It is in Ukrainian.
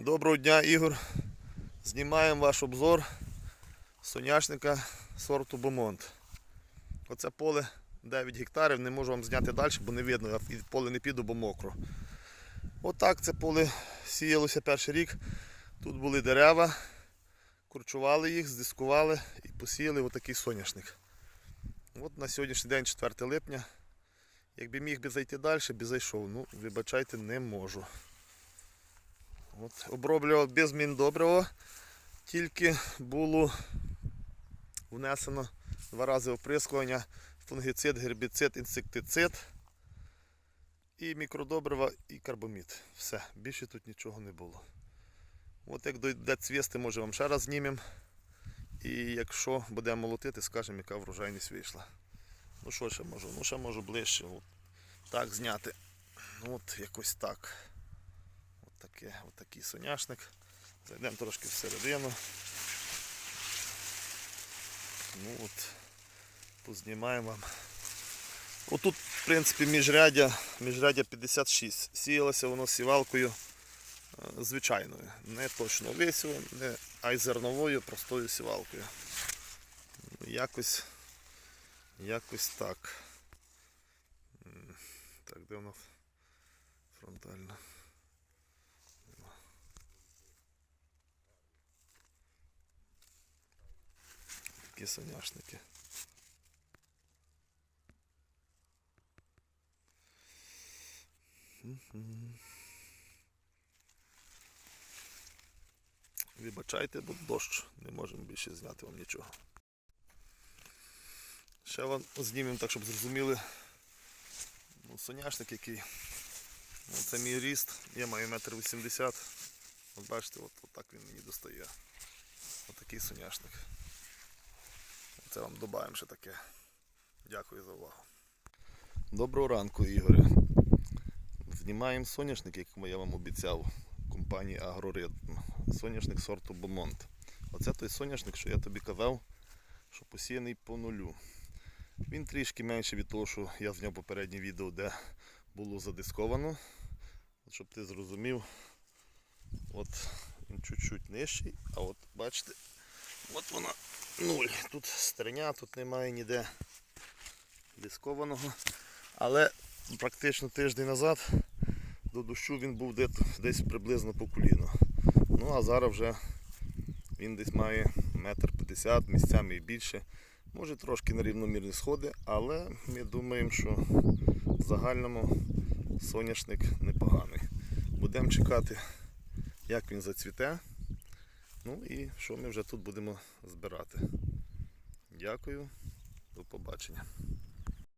Доброго дня, Ігор. Знімаємо ваш обзор соняшника сорту Бомонт. Оце поле 9 гектарів, не можу вам зняти далі, бо не видно, я в поле не піду, бо мокро. Отак це поле сіялося перший рік. Тут були дерева, курчували їх, здискували і посіяли отакий соняшник. От на сьогоднішній день 4 липня. Якби міг би зайти далі, би зайшов. Ну, вибачайте, не можу. От, оброблював без міндобрива, тільки було внесено два рази оприскування, фунгіцид, гербіцид, інсектицид і мікродобрива і карбомід. Все, більше тут нічого не було. От як дойде цвісти, може вам ще раз знімемо. І якщо будемо молотити, скажемо, яка врожайність вийшла. Ну що ще можу? Ну ще можу ближче. От, так зняти. Ну от якось так. Таке, от такий соняшник. Зайдемо трошки всередину. Ну от, познімаємо вам. Отут, в принципі, міжрядя, міжрядя 56. Сіялося воно сівалкою е, звичайною. Не точно висівом, не, а й зерновою простою сівалкою. Ну, Якось, якось так. Так, де воно фронтально? Такі соняшники. Вибачайте, бо дощ. Не можемо більше зняти вам нічого. Ще вам знімемо так, щоб зрозуміли. Ну, соняшник який. Ну, це мій ріст. Я маю метр вісімдесят. От бачите, от, от так він мені достає. Отакий соняшник. Це вам додаємо ще таке. Дякую за увагу. Доброго ранку, Ігоре. Знімаємо соняшник, як я вам обіцяв, компанії Агроритм. Соняшник сорту Бомонт. Оце той соняшник, що я тобі казав, що посіяний по нулю. Він трішки менше від того, що я зняв попереднє відео, де було задисковано. Щоб ти зрозумів, от він чуть-чуть нижчий, а от бачите, от вона нуль. Тут стреня, тут немає ніде дискованого. Але практично тиждень назад до дощу він був десь, десь приблизно по коліно. Ну а зараз вже він десь має метр п'ятдесят, місцями і більше. Може трошки на рівномірні сходи, але ми думаємо, що в загальному соняшник непоганий. Будемо чекати, як він зацвіте. Ну і що ми вже тут будемо збирати. Дякую, до побачення.